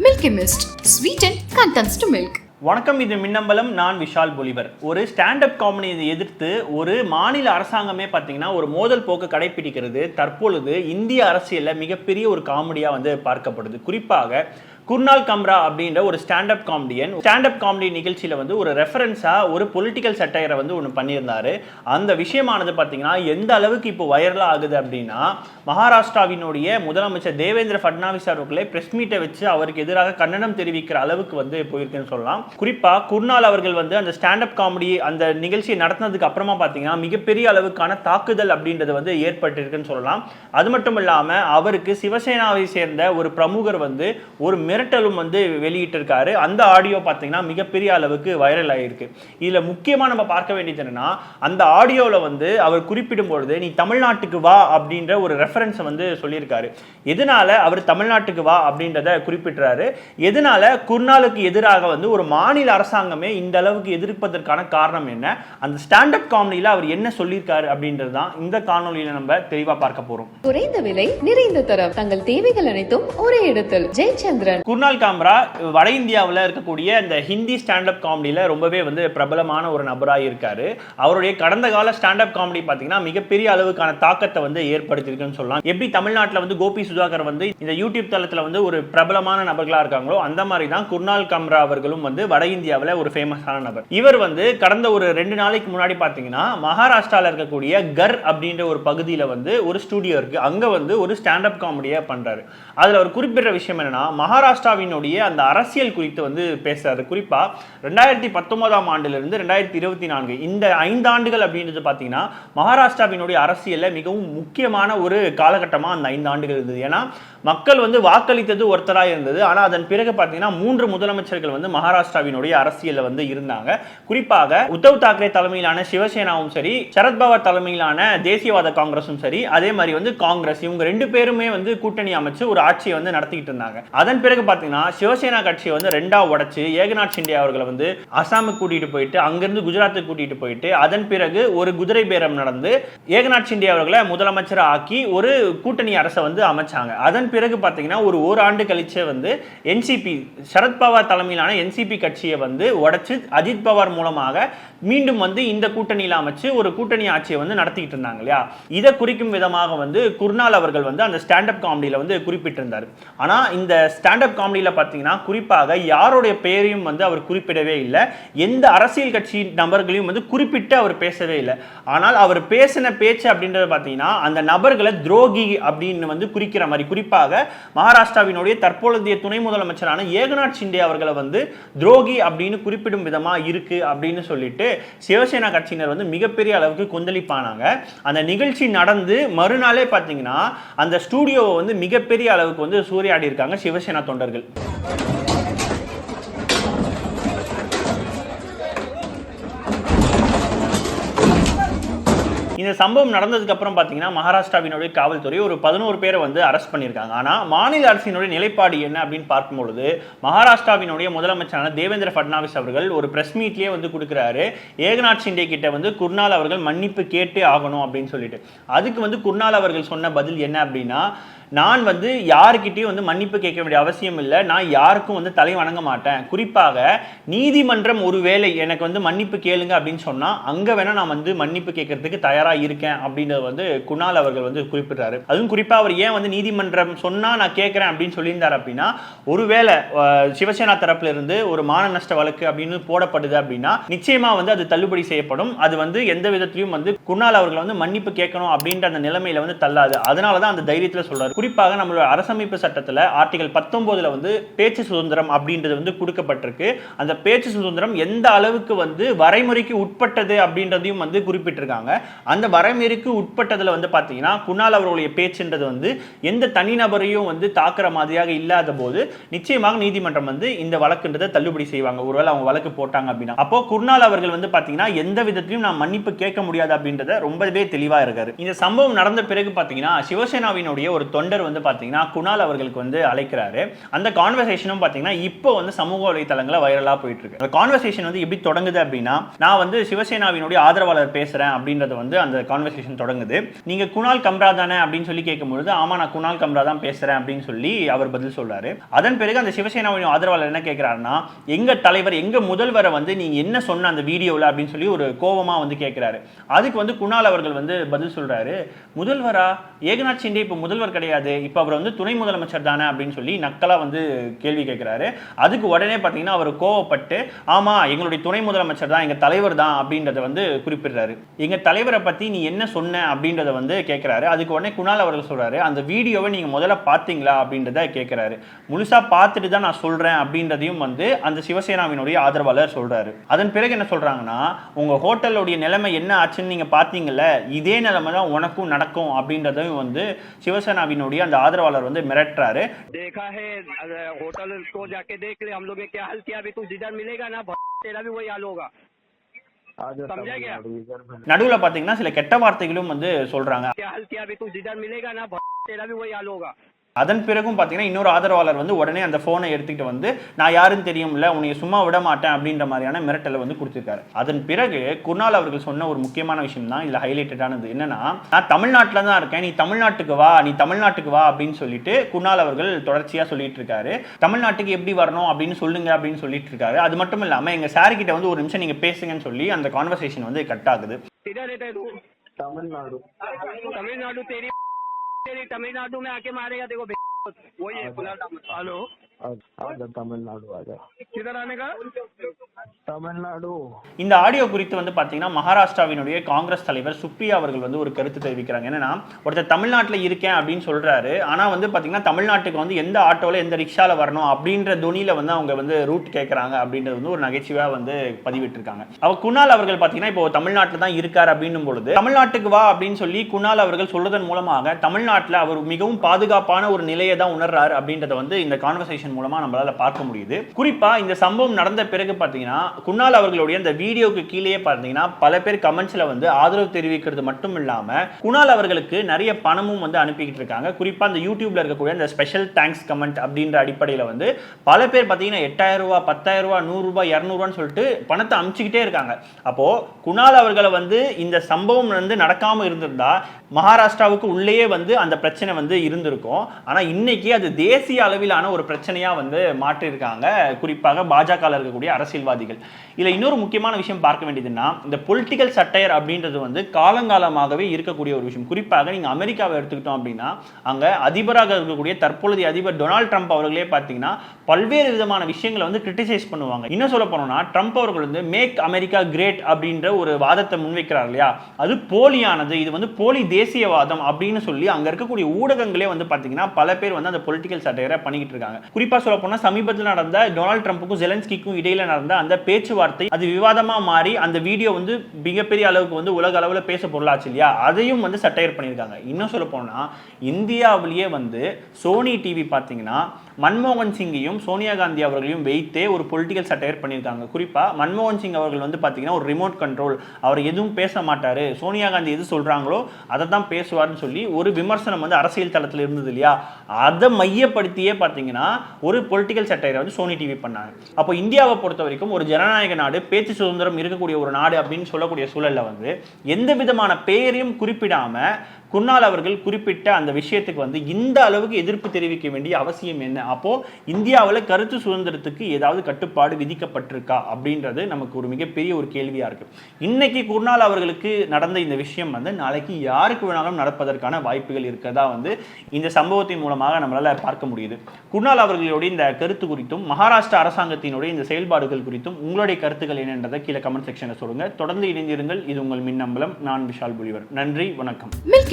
Milky sweet and contents to milk வணக்கம் இது மின்னம்பலம் நான் விஷால் பொலிவர். ஒரு ஸ்டாண்டப் காமெடியை எதிர்த்து ஒரு மாநில அரசாங்கமே பார்த்தீங்கன்னா ஒரு மோதல் போக்கு கடைபிடிக்கிறது. தற்பொழுது இந்திய அரசியலில் மிகப்பெரிய ஒரு காமெடியாக வந்து பார்க்கப்படுது. குறிப்பாக குர்னால் கம்ரா அப்படின்ற ஒரு ஸ்டாண்டப் காமெடியன் ஸ்டாண்டப் காமெடி நிகழ்ச்சியில் வந்து ஒரு ரெஃபரன்ஸாக ஒரு பொலிட்டிக்கல் சட்டையரை வந்து ஒன்று பண்ணியிருந்தாரு. அந்த விஷயமானது பார்த்தீங்கன்னா எந்த அளவுக்கு இப்போ வைரலாக ஆகுது அப்படின்னா மகாராஷ்டிராவினுடைய முதலமைச்சர் தேவேந்திர ஃபட்னாவிஸ் அவர்களே பிரஸ் மீட்டை வச்சு அவருக்கு எதிராக கண்டனம் தெரிவிக்கிற அளவுக்கு வந்து போயிருக்குன்னு சொல்லலாம். குறிப்பா குர்னால் அவர்கள் வந்து அந்த ஸ்டாண்டப் காமெடி அந்த நிகழ்ச்சியை நடத்தினதுக்கு அப்புறமா பார்த்தீங்கன்னா மிகப்பெரிய அளவுக்கான தாக்குதல் அப்படின்றது வந்து ஏற்பட்டிருக்குன்னு சொல்லலாம். அது மட்டும் இல்லாமல் அவருக்கு சிவசேனாவை சேர்ந்த ஒரு பிரமுகர் வந்து ஒரு மிரட்டலும் வந்து வெளியிட்டிருக்காரு. அந்த ஆடியோ பார்த்தீங்கன்னா மிகப்பெரிய அளவுக்கு வைரல் ஆகிருக்கு இதில் முக்கியமாக நம்ம பார்க்க வேண்டியது என்னன்னா அந்த ஆடியோவில் வந்து அவர் குறிப்பிடும் பொழுது நீ தமிழ்நாட்டுக்கு வா அப்படின்ற ஒரு ரெஃபரன்ஸை வந்து சொல்லியிருக்காரு. எதனால அவர் தமிழ்நாட்டுக்கு வா அப்படின்றத குறிப்பிட்டுறாரு எதனால குர்னாலுக்கு எதிராக வந்து ஒரு மாநில அரசாங்கமே இந்த அளவுக்கு எதிர்ப்பதற்கான காரணம் என்ன? அந்த ஸ்டாண்டப் காமெடியில் அவர் என்ன சொல்லியிருக்காரு அப்படின்றது தான் இந்த காணொலியில நம்ம தெளிவாக பார்க்க போறோம். குறைந்த விலை நிறைந்த தரம். தங்கள் தேவைகள் அனைத்தும் ஒரே இடத்தில். ஜெயச்சந்திரன். குர்னால் காம்ரா வட இந்தியாவில் இருக்கக்கூடிய இந்த ஹிந்தி ஸ்டாண்டப் காமெடியில் ரொம்பவே வந்து பிரபலமான ஒரு நபராக இருக்காரு. அவருடைய கடந்த கால ஸ்டாண்டப் காமெடி பார்த்தீங்கன்னா மிகப்பெரிய அளவுக்கான தாக்கத்தை வந்து ஏற்படுத்தியிருக்குன்னு சொல்லலாம். எப்படி தமிழ்நாட்டில் வந்து கோபி சுதாகர் வந்து இந்த யூடியூப் தளத்தில் வந்து ஒரு பிரபலமான நபர்களாக இருக்காங்களோ அந்த மாதிரி தான் குர்னால் காம்ரா அவர்களும் வந்து வட இந்தியாவில் ஒரு ஃபேமஸான நபர். இவர் வந்து கடந்த ஒரு ரெண்டு நாளைக்கு முன்னாடி பார்த்தீங்கன்னா மகாராஷ்டிராவில் இருக்கக்கூடிய கர் அப்படின்ற ஒரு பகுதியில் வந்து ஒரு ஸ்டூடியோ இருக்கு. அங்கே வந்து ஒரு ஸ்டாண்டப் காமெடியாக பண்றாரு. அதில் அவர் குறிப்பிட்ட விஷயம் என்னன்னா மகாராஷ்டிராவினுடைய அந்த அரசியல் குறித்து வந்து பேசுறாரு. குறிப்பா ரெண்டாயிரத்தி பத்தொன்பதாம் ஆண்டிலிருந்து ரெண்டாயிரத்தி இருபத்தி நான்கு இந்த ஐந்து ஆண்டுகள் அப்படின்றது பார்த்தீங்கன்னா மகாராஷ்டிராவினுடைய அரசியல்ல மிகவும் முக்கியமான ஒரு காலகட்டமாக அந்த ஐந்து ஆண்டுகள் இருந்தது. ஏன்னா மக்கள் வந்து வாக்களித்தது ஒருத்தராக இருந்தது. ஆனால் அதன் பிறகு பார்த்தீங்கன்னா மூன்று முதலமைச்சர்கள் வந்து மகாராஷ்டிராவினுடைய அரசியலில் வந்து இருந்தாங்க. குறிப்பாக உத்தவ் தாக்கரே தலைமையிலான சிவசேனாவும் சரி சரத்பவார் தலைமையிலான தேசியவாத காங்கிரஸும் சரி அதே மாதிரி வந்து காங்கிரஸ் இவங்க ரெண்டு பேருமே வந்து கூட்டணி அமைச்சு ஒரு ஆட்சியை வந்து நடத்திக்கிட்டு இருந்தாங்க. அதன் பிறகு பார்த்தீங்கன்னா சிவசேனா கட்சியை வந்து ரெண்டா உடைச்சு ஏகநாத் ஷிண்டே அவர்களை வந்து அசாமுக்கு கூட்டிட்டு போயிட்டு அங்கிருந்து குஜராத்துக்கு கூட்டிட்டு போயிட்டு அதன் பிறகு ஒரு குதிரை பேரம் நடந்து ஏகநாத் ஷிண்டே அவர்களை முதலமைச்சர் ஆக்கி ஒரு கூட்டணி அரசை வந்து அமைச்சாங்க. அதன் பிறகு பார்த்தீங்கன்னா ஒரு ஓராண்டு கழிச்சே வந்து என்சிபி சரத்பவார் தலைமையிலான என்சிபி கட்சியை வந்து உடச்சி அஜித் பவார் மூலமாக மீண்டும் வந்து இந்த கூட்டணியில் அமைச்சு ஒரு கூட்டணி ஆட்சியை வந்து நடத்திக்கிட்டு இருந்தாங்க இல்லையா? இதை குறிக்கும் விதமாக வந்து குர்னால் அவர்கள் வந்து அந்த ஸ்டாண்டப் காமெடியில் வந்து குறிப்பிட்டிருந்தார். ஆனால் இந்த ஸ்டாண்டப் காமெடியில் பார்த்தீங்கன்னா குறிப்பாக யாருடைய பெயரையும் வந்து அவர் குறிப்பிடவே இல்லை. எந்த அரசியல் கட்சி நபர்களையும் வந்து குறிப்பிட்டு அவர் பேசவே இல்லை. ஆனால் அவர் பேசின பேச்சு அப்படின்றது பார்த்தீங்கன்னா அந்த நபர்களை துரோகி அப்படின்னு வந்து குறிக்கிற மாதிரி குறிப்பாக மகாராஷ்டிராவினுடைய தற்பொழுதைய துணை முதலமைச்சரான ஏகநாத் ஷிண்டே அவர்களை வந்து துரோகி அப்படின்னு குறிப்பிடும் விதமா இருக்கு அப்படின்னு சொல்லிட்டு சிவசேனா கட்சியினர் வந்து மிகப்பெரிய அளவுக்கு கொந்தளிப்பானாங்க. அந்த நிகழ்ச்சி நடந்து மறுநாளே பார்த்தீங்கன்னா அந்த ஸ்டூடியோவை வந்து மிகப்பெரிய அளவுக்கு வந்து சூறையாடி இருக்காங்க சிவசேனா தொண்டர்கள். இந்த சம்பவம் நடந்ததுக்கு அப்புறம் பார்த்தீங்கன்னா மகாராஷ்டிராவினுடைய காவல்துறை ஒரு பதினோரு பேரை வந்து அரெஸ்ட் பண்ணியிருக்காங்க. ஆனால் மாநில அரசினுடைய நிலைப்பாடு என்ன அப்படின்னு பார்க்கும்பொழுது மகாராஷ்டிராவினுடைய முதலமைச்சரான தேவேந்திர ஃபட்னாவிஸ் அவர்கள் ஒரு பிரஸ் மீட்லேயே வந்து கொடுக்குறாரு. ஏகநாத் ஷிண்டே கிட்ட வந்து குர்னால் அவர்கள் மன்னிப்பு கேட்டே ஆகணும் அப்படின்னு சொல்லிட்டு. அதுக்கு வந்து குர்னால் அவர்கள் சொன்ன பதில் என்ன அப்படின்னா நான் வந்து யாருக்கிட்டையும் வந்து மன்னிப்பு கேட்க வேண்டிய அவசியம் இல்லை. நான் யாருக்கும் வந்து தலை வணங்க மாட்டேன். குறிப்பாக நீதிமன்றம் ஒருவேளை எனக்கு வந்து மன்னிப்பு கேளுங்க அப்படின்னு சொன்னால் அங்கே வேணால் நான் வந்து மன்னிப்பு கேட்கறதுக்கு தயாராக இருக்கேன் அப்படின்றது வந்து குணால் அவர்கள் வந்து குறிப்பிட்டாரு அதுவும் குறிப்பாக அவர் ஏன் வந்து நீதிமன்றம் சொன்னால் நான் கேட்குறேன் அப்படின்னு சொல்லியிருந்தார் அப்படின்னா ஒருவேளை சிவசேனா தரப்புல இருந்து ஒரு மான நஷ்ட வழக்கு அப்படின்னு போடப்படுது அப்படின்னா நிச்சயமாக வந்து அது தள்ளுபடி செய்யப்படும். அது வந்து எந்த விதத்திலையும் வந்து குணால் அவர்கள் வந்து மன்னிப்பு கேட்கணும் அப்படின்ற அந்த நிலைமையில வந்து தள்ளாது. அதனால தான் அந்த தைரியத்தில் சொல்றாரு. குறிப்பாக நம்மளோட அரசமைப்பு சட்டத்தில் ஆர்டிகல் பத்தொம்போதில் வந்து பேச்சு சுதந்திரம் அப்படின்றது வந்து கொடுக்கப்பட்டிருக்கு. அந்த பேச்சு சுதந்திரம் எந்த அளவுக்கு வந்து வரைமுறைக்கு உட்பட்டது அப்படின்றதையும் வந்து குறிப்பிட்டிருக்காங்க. அந்த வரைமுறைக்கு உட்பட்டதில் வந்து பார்த்தீங்கன்னா குணால் அவர்களுடைய பேச்சுன்றது வந்து எந்த தனிநபரையும் வந்து தாக்குற மாதிரியாக இல்லாத போது நிச்சயமாக நீதிமன்றம் வந்து இந்த வழக்குன்றதை தள்ளுபடி செய்வாங்க. ஒருவேளை அவங்க வழக்கு போட்டாங்க அப்படின்னா. அப்போ குர்னால் அவர்கள் வந்து பார்த்தீங்கன்னா எந்த விதத்திலையும் நான் மன்னிப்பு கேட்க முடியாது அப்படின்றத ரொம்பவே தெளிவாக இருக்காரு. இந்த சம்பவம் நடந்த பிறகு பார்த்தீங்கன்னா சிவசேனாவினுடைய ஒரு தொண்டை வெண்டர் வந்து பார்த்தீங்கன்னா குணால் அவர்களுக்கு வந்து அழைக்கிறாரு. அந்த கான்வர்சேஷனும் பார்த்தீங்கன்னா இப்போ வந்து சமூக வலைத்தளங்களில் வைரலாக போயிட்டு இருக்கு அந்த கான்வர்சேஷன் வந்து எப்படி தொடங்குது அப்படின்னா நான் வந்து சிவசேனாவினுடைய ஆதரவாளர் பேசுகிறேன் அப்படின்றது வந்து அந்த கான்வர்சேஷன் தொடங்குது. நீங்கள் குணால் கம்ரா தானே அப்படின்னு சொல்லி கேட்கும்பொழுது ஆமாம் நான் குணால் கம்ரா தான் பேசுகிறேன் அப்படின்னு சொல்லி அவர் பதில் சொல்கிறாரு அதன் பிறகு அந்த சிவசேனாவின் ஆதரவாளர் என்ன கேட்குறாருன்னா எங்கள் தலைவர் எங்கள் முதல்வரை வந்து நீங்கள் என்ன சொன்ன அந்த வீடியோவில் அப்படின்னு சொல்லி ஒரு கோபமாக வந்து கேட்குறாரு. அதுக்கு வந்து குணால் அவர்கள் வந்து பதில் சொல்கிறாரு முதல்வரா? ஏகநாத் சிண்டே இப்போ முதல்வர் கிடையாது. இப்போ அவர் வந்து துணை முதலமைச்சர் தானே அப்படின்னு சொல்லி நக்கலா வந்து கேள்வி கேட்கிறாரு அதுக்கு உடனே பார்த்தீங்கன்னா அவர் கோவப்பட்டு ஆமா எங்களுடைய துணை முதலமைச்சர் தான் எங்க தலைவர் தான் அப்படின்றத வந்து குறிப்பிடுறாரு. எங்க தலைவரை பத்தி நீ என்ன சொன்ன அப்படின்றத வந்து கேட்கிறாரு அதுக்கு உடனே குணால் அவர்கள் சொல்றாரு அந்த வீடியோவை நீங்க முதல்ல பார்த்தீங்களா அப்படின்றத கேட்கிறாரு முழுசா பார்த்துட்டு தான் நான் சொல்றேன் அப்படின்றதையும் வந்து அந்த சிவசேனாவினுடைய ஆதரவாளர் சொல்றாரு. அதன் பிறகு என்ன சொல்றாங்கன்னா உங்க ஹோட்டலுடைய நிலைமை என்ன ஆச்சுன்னு நீங்க பார்த்தீங்கல்ல இதே நிலைமை தான் உனக்கும் நடக்கும் அப்படின்றதையும் வந்து சிவசேனாவின் ஸ்டாலினுடைய அந்த ஆதரவாளர் வந்து மிரட்டுறாரு. நடுவுல பாத்தீங்கன்னா சில கெட்ட வார்த்தைகளும் வந்து சொல்றாங்க. அதன் பிறகும் பார்த்தீங்கன்னா இன்னொரு ஆதரவாளர் வந்து உடனே அந்த ஃபோனை எடுத்துக்கிட்டு வந்து நான் யாரும் தெரியும்ல உன்னை சும்மா விட மாட்டேன் அப்படின்ற மாதிரியான மிரட்டலை வந்து கொடுத்துருக்காரு. அதன் பிறகு குர்னால் அவர்கள் சொன்ன ஒரு முக்கியமான விஷயம் தான் இதில் ஹைலைட்டடானது என்னன்னா நான் தமிழ்நாட்டில் தான் இருக்கேன் நீ தமிழ்நாட்டுக்கு வா நீ தமிழ்நாட்டுக்கு வா அப்படின்னு சொல்லிட்டு குர்னால் அவர்கள் தொடர்ச்சியாக சொல்லிட்டு இருக்காரு. தமிழ்நாட்டுக்கு எப்படி வரணும்? அப்படின்னு சொல்லுங்க அப்படின்னு சொல்லிட்டு இருக்காரு. அது மட்டும் இல்லாமல் எங்கள் சார்கிட்ட வந்து ஒரு நிமிஷம் நீங்கள் பேசுங்கன்னு சொல்லி அந்த கான்வர்சேஷன் வந்து கட் ஆகுது. தமிழ்நாடு. தமிழ்நாடு. தெரியும் तेरी तमिलनाडु में आके मारेगा देखो वही हेलो। तमिलनाडु आ जाओ किधर आने का? தமிழ்நாடு. இந்த ஆடியோ குறித்து வந்து பார்த்தீங்கன்னா மகாராஷ்டிராவினுடைய காங்கிரஸ் தலைவர் சுப்ரியா அவர்கள் வந்து ஒரு கருத்து தெரிவிக்கிறாங்க. என்னன்னா ஒருத்தர் தமிழ்நாட்டில் இருக்கேன் அப்படின்னு சொல்றாரு. ஆனால் வந்து பார்த்தீங்கன்னா தமிழ்நாட்டுக்கு வந்து எந்த ஆட்டோவில் எந்த ரிக்ஷாவில் வரணும் அப்படின்ற துணியில் வந்து அவங்க வந்து ரூட் கேட்குறாங்க அப்படின்றது வந்து ஒரு நகைச்சுவையாக வந்து பதிவிட்டிருக்காங்க. அவ குணால் அவர்கள் பார்த்தீங்கன்னா இப்போ தமிழ்நாட்டில் தான் இருக்கார் அப்படின்னும் பொழுது தமிழ்நாட்டுக்கு வா அப்படின்னு சொல்லி குணால் அவர்கள் சொல்றதன் மூலமாக தமிழ்நாட்டில் அவர் மிகவும் பாதுகாப்பான ஒரு நிலையை தான் உணர்றாரு அப்படின்றத வந்து இந்த கான்வர்சேஷன் மூலமாக நம்மளால் பார்க்க முடியுது. குறிப்பாக இந்த சம்பவம் நடந்த பிறகு பார்த்தீங்கன்னா குணால் அவர்களுடைய இந்த வீடியோக்கு கீழே பார்த்தீங்கன்னா பல பேர் கமெண்ட்ஸில் வந்து ஆதரவு தெரிவிக்கிறது மட்டும் இல்லாமல் குணால் அவர்களுக்கு நிறைய பணமும் வந்து அனுப்பிக்கிட்டு இருக்காங்க. குறிப்பாக அந்த யூடியூப்ல இருக்கக்கூடிய இந்த ஸ்பெஷல் தேங்க்ஸ் கமெண்ட் அப்படின்ற அடிப்படையில் வந்து பல பேர் பார்த்தீங்கன்னா எட்டாயிரம் ரூபா பத்தாயிரம் ரூபா நூறுரூபா இரநூறுவான்னு சொல்லிட்டு பணத்தை அமுச்சுக்கிட்டே இருக்காங்க. அப்போ குணால் அவர்களை வந்து இந்த சம்பவம் வந்து நடக்காம இருந்திருந்தா மகாராஷ்டிராவுக்கு உள்ளேயே வந்து அந்த பிரச்சனை வந்து இருந்திருக்கும். ஆனால் இன்னைக்கு அது தேசிய அளவிலான ஒரு பிரச்சனையாக வந்து மாற்றிருக்காங்க. குறிப்பாக பாஜக இருக்கக்கூடிய அரசியல்வாதிகள். இதுல இன்னொரு முக்கியமான விஷயம் பார்க்க வேண்டியதுன்னா இந்த பொலிட்டிக்கல் சட்டையர் அப்படின்றது வந்து காலங்காலமாகவே இருக்கக்கூடிய ஒரு விஷயம். குறிப்பாக நீங்கள் அமெரிக்காவை எடுத்துக்கிட்டோம் அப்படின்னா அங்க அதிபராக இருக்கக்கூடிய தற்பொழுதைய அதிபர் டொனால்ட் ட்ரம்ப் அவர்களே பார்த்தீங்கன்னா பல்வேறு விதமான விஷயங்களை வந்து கிரிட்டிசைஸ் பண்ணுவாங்க. இன்னும் சொல்ல போனோம்னா ட்ரம்ப் அவர்கள் வந்து மேக் அமெரிக்கா கிரேட் அப்படின்ற ஒரு வாதத்தை முன்வைக்கிறார் இல்லையா? அது போலியானது. இது வந்து போலி தேசியவாதம் அப்படின்னு சொல்லி அங்க இருக்கக்கூடிய ஊடகங்களே வந்து பாத்தீங்கன்னா பல பேர் வந்து அந்த பொலிட்டிக்கல் சட்டையரை பண்ணிக்கிட்டு இருக்காங்க. குறிப்பா சொல்ல போனா சமீபத்தில் நடந்த டொனால்ட் ட்ரம்ப்புக்கும் ஜெலன்ஸ்கிக்கும் இடையில நடந்த அந்த பேச்சுவார்த்தை அது விவாதமா மாறி அந்த வீடியோ வந்து மிகப்பெரிய அளவுக்கு வந்து உலக அளவில் பேச பொருளாச்சு இல்லையா? அதையும் வந்து சட்டையர் பண்ணியிருக்காங்க. இன்னும் சொல்ல போனா இந்தியாவிலேயே வந்து சோனி டிவி பார்த்தீங்கன்னா மன்மோகன் சிங்கையும் சோனியா காந்தி அவர்களையும் வைத்தே ஒரு பொலிட்டிக்கல் சட்டையர் பண்ணியிருக்காங்க. குறிப்பா மன்மோகன் சிங் அவர்கள் வந்து பார்த்தீங்கன்னா ஒரு ரிமோட் கண்ட்ரோல் அவர் எதுவும் பேச மாட்டாரு. சோனியா காந்தி எது சொல்றாங்களோ அதை தான் பேசுவார்னு சொல்லி ஒரு விமர்சனம் வந்து அரசியல் தளத்தில் இருந்தது இல்லையா? அதை மையப்படுத்தியே பார்த்தீங்கன்னா ஒரு பொலிட்டிக்கல் சட்டையரை வந்து சோனி டிவி பண்ணாங்க. அப்போ இந்தியாவை பொறுத்த வரைக்கும் ஒரு ஜனநாயக நாடு பேச்சு சுதந்திரம் இருக்கக்கூடிய ஒரு நாடு அப்படின்னு சொல்லக்கூடிய சூழலில் வந்து எந்த விதமான பெயரையும் குறிப்பிடாம குன்னால் அவர்கள் குறிப்பிட்ட அந்த விஷயத்துக்கு வந்து இந்த அளவுக்கு எதிர்ப்பு தெரிவிக்க வேண்டிய அவசியம் என்ன? அப்போ இந்தியாவில் கருத்து சுதந்திரத்துக்கு ஏதாவது கட்டுப்பாடு விதிக்கப்பட்டிருக்கா? அப்படின்றது நமக்கு ஒரு மிகப்பெரிய ஒரு கேள்வியா இருக்கு. இன்னைக்கு குர்னால் அவர்களுக்கு நடந்த இந்த விஷயம் வந்து நாளைக்கு யாருக்கு வேணாலும் நடப்பதற்கான வாய்ப்புகள் இருக்கிறதா வந்து இந்த சம்பவத்தின் மூலமாக நம்மளால பார்க்க முடியுது. குர்னால் அவர்களுடைய இந்த கருத்து குறித்தும் மகாராஷ்டிரா அரசாங்கத்தினுடைய இந்த செயல்பாடுகள் குறித்தும் உங்களுடைய கருத்துக்கள் என்னன்றதை கீழே கமெண்ட் செக்ஷனில் சொல்லுங்க. தொடர்ந்து இணைந்திருங்கள். இது உங்கள் மின்னம்பலம். நான் விஷால் புலிவர். நன்றி. வணக்கம்.